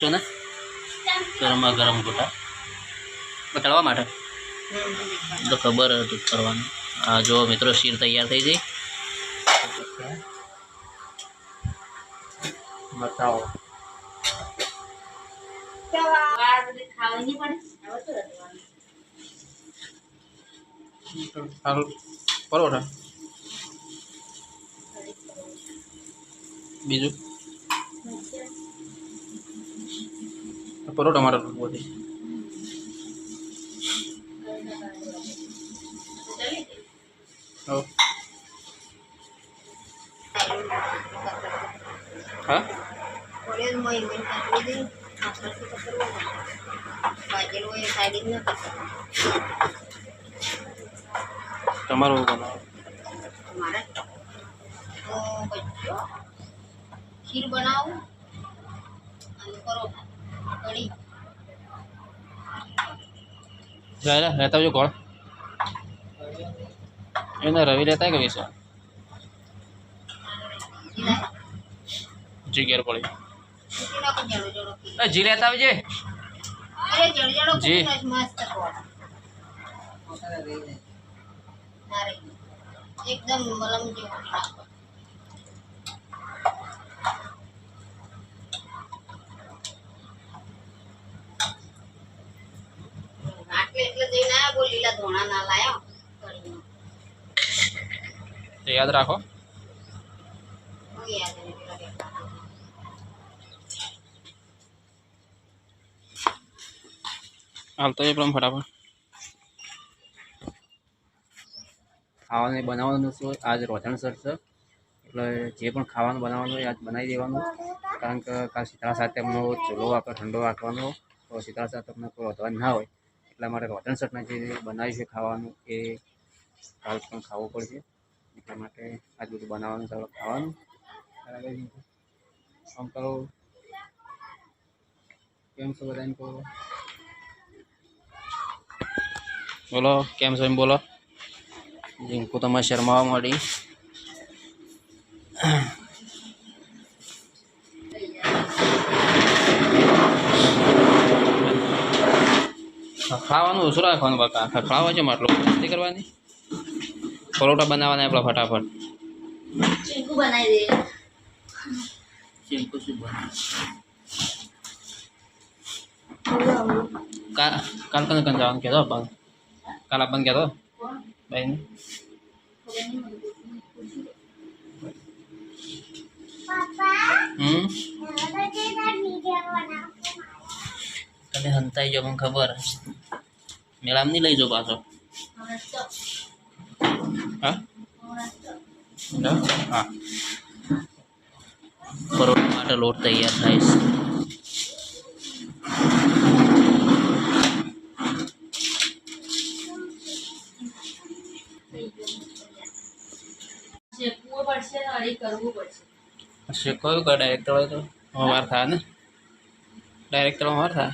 છો ને ગરમા ગરમ ગોટા તળવા માટે તો ખબર હતું કરવાનું આ જો મિત્રો શીર તૈયાર થઈ ગઈ બતાવો સારું પરોઠા બીજું પરોઠા માટે બધી હો હા તમારું બનાવો ખીર બનાવું અને પરોઠા કઢી રહેતા આવજો કોણ એને રવિ લેતા કે વિશે? જી, ઘેર પડી. જી લેતા આવજે. જી. એકદમ મલમ જેવું એટલે જઈને આયા બોલ લીલા ધોણા ના લાયા. યાદ રાખો. યાદ. હાલ તો એ પણ ફટાફટ. ખાવાનું બનાવવાનું શું આજ રોધણસર છે. એટલે જે પણ ખાવાનું બનાવવાનું હોય આજ બનાવી દેવાનું. કારણ કે કાલ શીતળા સાતમનો ચૂલો આપણે ઠંડો રાખવાનો. તો શીતળા સાતમને કોઈ રોધવાનું ના હોય. એટલા માટે રોધણસરના જે બનાવ્યું છે ખાવાનું, એ કાલ પણ ખાવું પડશે. એટલા માટે આજ બધું બનાવવાનું ચાલો ખાવાનું. બરાબર? આમ કરો કેમ છો બધાને કહો? બોલો, કેમ છો એમ બોલો. રિંકુ તમે શરમાવા મળી ખાવાનું ઓછું રાખવાનું બાકા ખખડાવવા છે માટલું મસ્તી કરવાની પરોઠા બનાવવાના આપણે ફટાફટ ચીકુ બનાવી દે ચીમકુ શું કાલ કાલ કને કને જવાનું કહેતો પણ કાલ આપણને કહેતો ભાઈને હમ તને હંતાઈ જો મને ખબર મેળામાં નહીં લઈ જાઓ પાછો હા ના? હા પરોઠા માટે લોટ તૈયાર થાય છે શેકવું પડશે ને અડી કરવું પડશે શીખવાયું કે ડાયરેક્ટર હોય તો વાર થાય ને ડાયરેક્ટર વાર થાય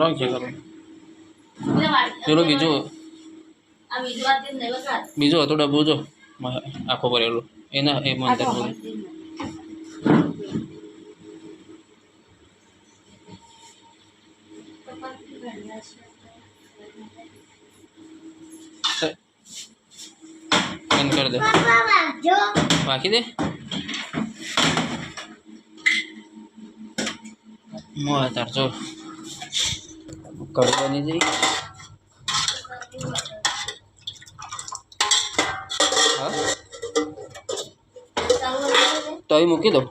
રંગ છે કરો પેલા બીજો. બીજું હતું ડબ્બું જો. આખો ભરેલો. એના એ મંદિર બંધ કરી દે. બાકી દે? મોહ તાર જો કઢી બની જઈ હા તો એ મૂકી દો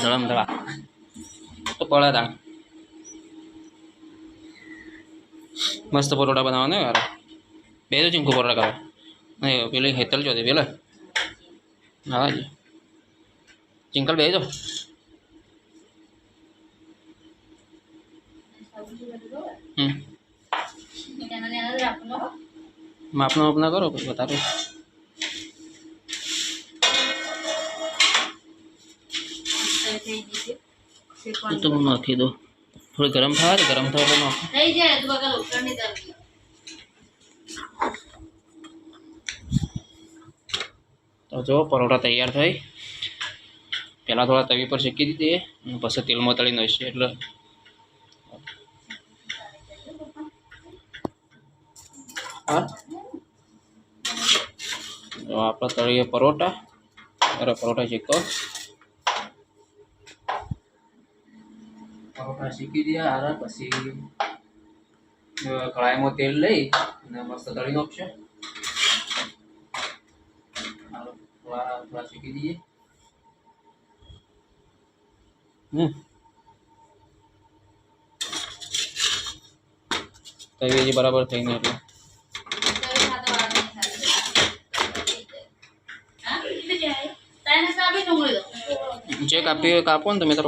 ધડમ ધડા પડે તાણ મસ્ત પરોઠા બનાવવાના યાર બે તો ચીમકો પરોઠા ખાવા નહીં પેલી હેતલ જો પેલા હા જી ચિંકલ બે જો હમ માપનો માપના કરો પછી બતાવો એ તો હું નાખી દો થોડી ગરમ થવા દે ગરમ થવા દે થઈ જાય તું તરફી તો જો પરોઠા તૈયાર થઈ. પહેલાં થોડા તવી પર શેકી દીધી અને પછી તેલમાં તળી નાખીએ એટલે. હા? આપણે તળીએ પરોઠા અરે પરોઠા શેકો પરોઠા શીખી દઈએ હારે પછી કળાઈમાં તેલ લઈ અને મસ્ત દળી નાખશે થોડા થોડા શેકી દઈએ. હમ. થઈ હજી બરાબર થઈને એટલે. જે આપી કાપો ને તમે તાર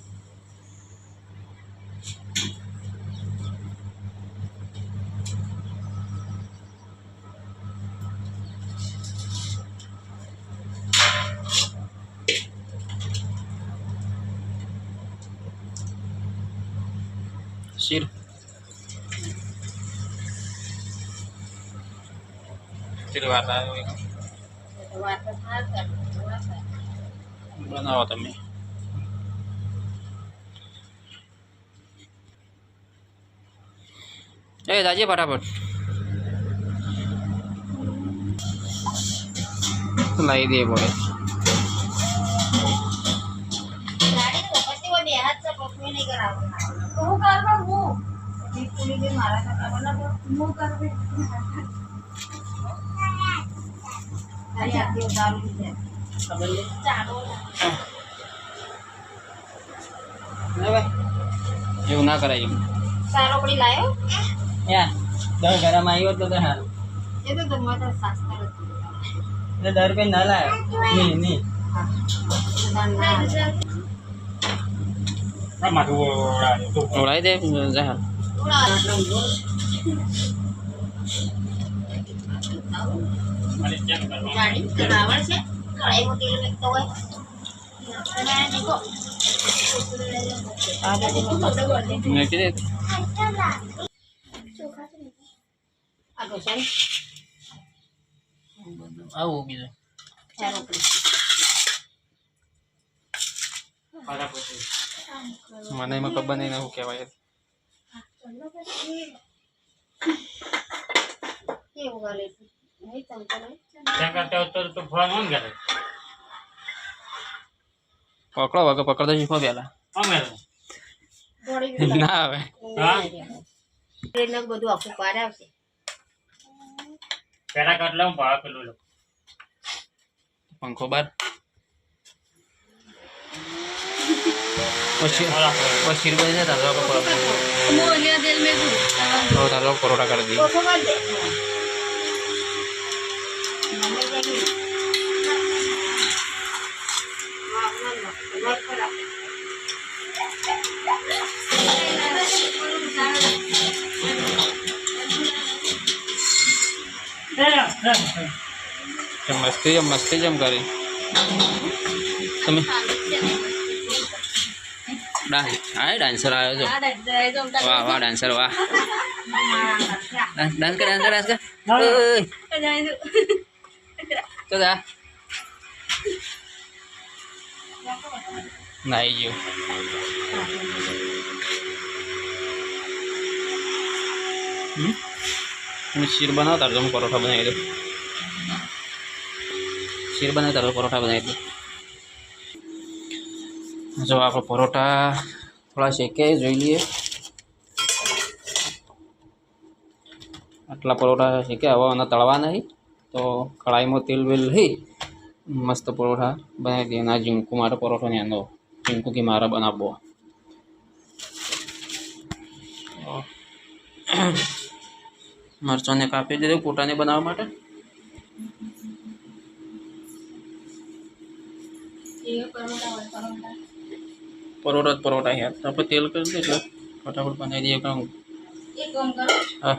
తిరుగుబాట ఇబ్బంది అవుతాం ఏ దాజీ फटाफट। लाई दिए बोले। मुँह. कर मुँह એવું ના કરાય એમ. સારો પડી લાયો? યા દર ગરમ આવ્યો તો હારું એ તો તમે તો હતું. એટલે દર પે ના લાયો. નહીં નહીં ઓળાઈ દે જા છે. કડાઈમાં તેલ મૂકતો હોય. બાજુ આવું ચાલો મને એમાં ખબર નહીં શું કહેવાય. કેવું પકડો વગર પકડતો શીખો પેલા. ના આવે. એટલે બધું આખું પાર આવશે. પંખો બાર. પછી પછી બની જાય તારો પરોઠા પરોઠા કરી દઈએ મસ્તી જમ મસ્તી જમ કરી તમે ડાન્સ હા ડાન્સર આવ્યો છો વાહ વાહ ડાન્સર વાહ ડાન્સ ડાન્સ કર ડાન્સ કર ડાન્સ કર ઓય તો જા નાઈ ગયો હમ તમે શીર બનાવો તાર તો હું પરોઠા બનાવી દઉં શીર બનાવી તાર તો પરોઠા બનાવી દઉં જો આપણે પરોઠા થોડા શેકે જોઈ લઈએ આટલા પરોઠા શેકે હવે આના તળવા નહીં તો કઢાઈમાં તેલ વેલ લઈ મસ્ત પરોઠા બનાવી દઈએ અને આ ઝીંકુ માટે પરોઠો ને એનો ઝીંકુ કે મારે બનાવવો મરચાંને કાપી દીધું પોતાને બનાવવા માટે એ પરોઠા હોય પરોઠા પરોઠા જ પરોઠા યાર તો આપણે તેલ કરી દઈએ એટલે ફટાફટ બનાવી દઈએ કામ એક કામ કરો હા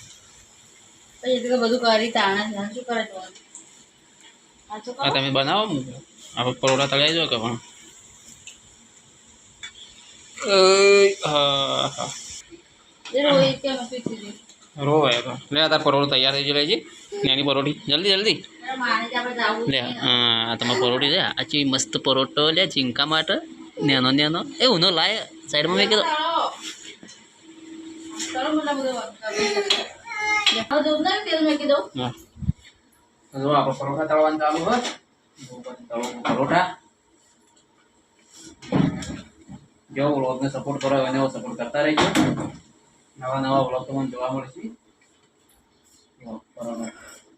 પછી તો બધું કરી તાણા શું કરે તો તમે બનાવો આપણે પરોઠા તળાઈ જાઓ કે પણ. તો. લે તાર પરોઠો તૈયાર થઈ જાય છે નાની પરોઠી. જલ્દી જલ્દી. જ લે હા આ પરોઠી છે. આ મસ્ત પરોઠો લે ચીંકા માટે. Nano nano. એ ઉનો લાય. સાઈડમાં મેં કીધું. તેલ મેં કીધું જો આપણે પરોઠા તળવાનું ચાલુ હોય પરોઠા જો વ્લોગને સપોર્ટ કરો એને સપોર્ટ કરતા રહીજો નવા નવા વ્લોગ તમને જોવા મળશે પરોઠા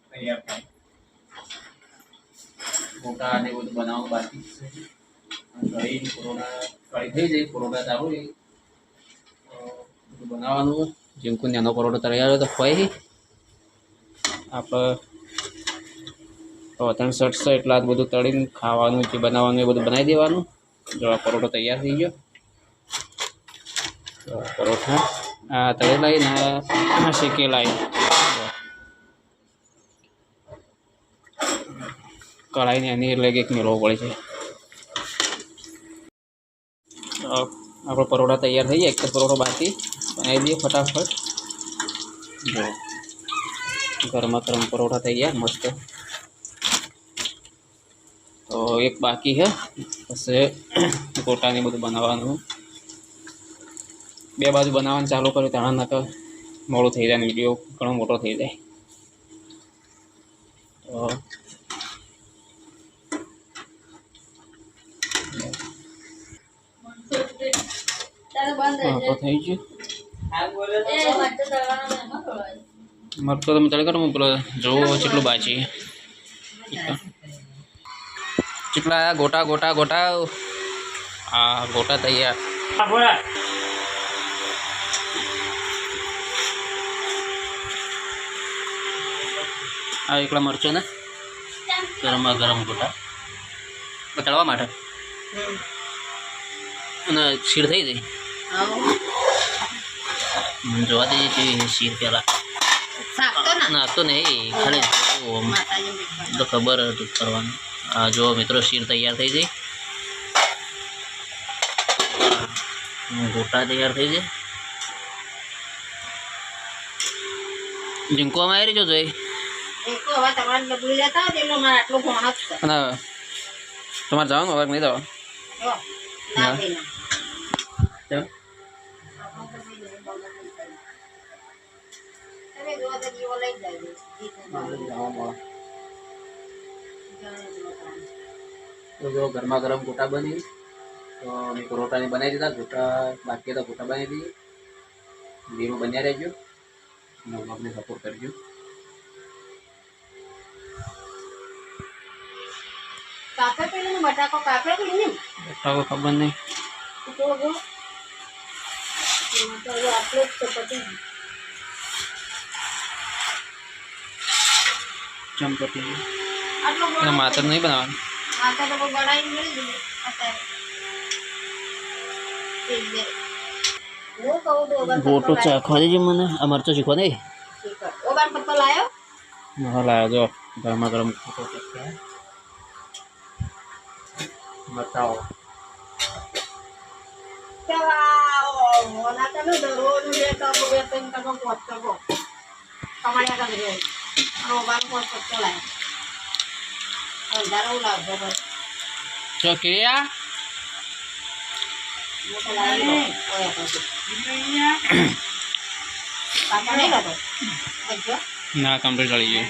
તૈયાર ગોટા ને બધું બનાવવા બાકી છે. કઢી પરોઠા થઈ જાય પરોઠા ચાલુ બધું બનાવવાનું જેમકુ નાનો પરોઠો તૈયાર તો હોય આપણે ત્રણ શર્ટ છે એટલે આ બધું તળીને ખાવાનું જે બનાવવાનું એ બધું બનાવી દેવાનું જો પરોઠો તૈયાર થઈ ગયો પરોઠા આ તળેલાઈ ને લાવી કઢાઈને એની એટલે એક મેળવો પડે છે આપણો પરોઠા તૈયાર થઈ જાય એક જ પરોઠો બાકી બનાવી દઈએ ફટાફટ જો ગરમા ગરમ પરોઠા તૈયાર મસ્ત તો એક બાકી છે પછી ગોટાને બધું બનાવવાનું બે બાજુ બનાવવાનું ચાલુ કર્યું ત્યાં નકર મોડું થઈ જાય ને વિડીયો ઘણો મોટો થઈ જાય તો તો થઈ ગયું. હા બોલો એ મરચું તળવાનું ને એમાં થોડું મરતો તમે તળે કરો પેલો જોવો કેટલું બાજી કેટલા આયા? ગોટા ગોટા ગોટા. હા ગોટા તૈયાર. આ એકલા મરચો ને? ગરમ ગરમ ગોટા. તળવા માટે? અને શીર થઈ ગઈ? મને જોવા દે છે શીર પેલા શાક તો ના ના તો નહીં ખાલી તો ખબર હતું કરવાનું આ જો મિત્રો શીર તૈયાર થઈ ગઈ ગોટા તૈયાર થઈ જાય જોઈ આટલો ઘણો જ અને તમારે જવાનું હવે નહીં જવાનું તો જ ગરમા ગરમ ગોટા બની તો મેં પરોઠાને બનાવી દીધા ગોટા બાકી હતા ગોટા બનાવી દઈએ ધીરું બન્યા રહેજો. અને અમને સપોર્ટ કરજો. કાપે પેલું બટાકો કાપે પેલું ને? બટાકો ખબર નહીં. તો તો કરતી ઘણો માત્ર નહીં બનાવવાનું? માથા તો કોઈ બનાવીને અત્યારે. ગોટો. ચાખવા દેજે મને. આ મરચો શીખવા દે. હા લાવ્યો જો. ગરમા ગરમ બતાવો. દરરોજ બે બે ત્રણ કમાયા કરે રે અને ઓગણ પોત પત્તો લાયો અંધારો લાવજો બસ ચો ક્રિયા મોટો લાવી ઓય પછી પાછા નહીં લાતો બજો ના કમ્પ્લીટ ચડી ગઈ.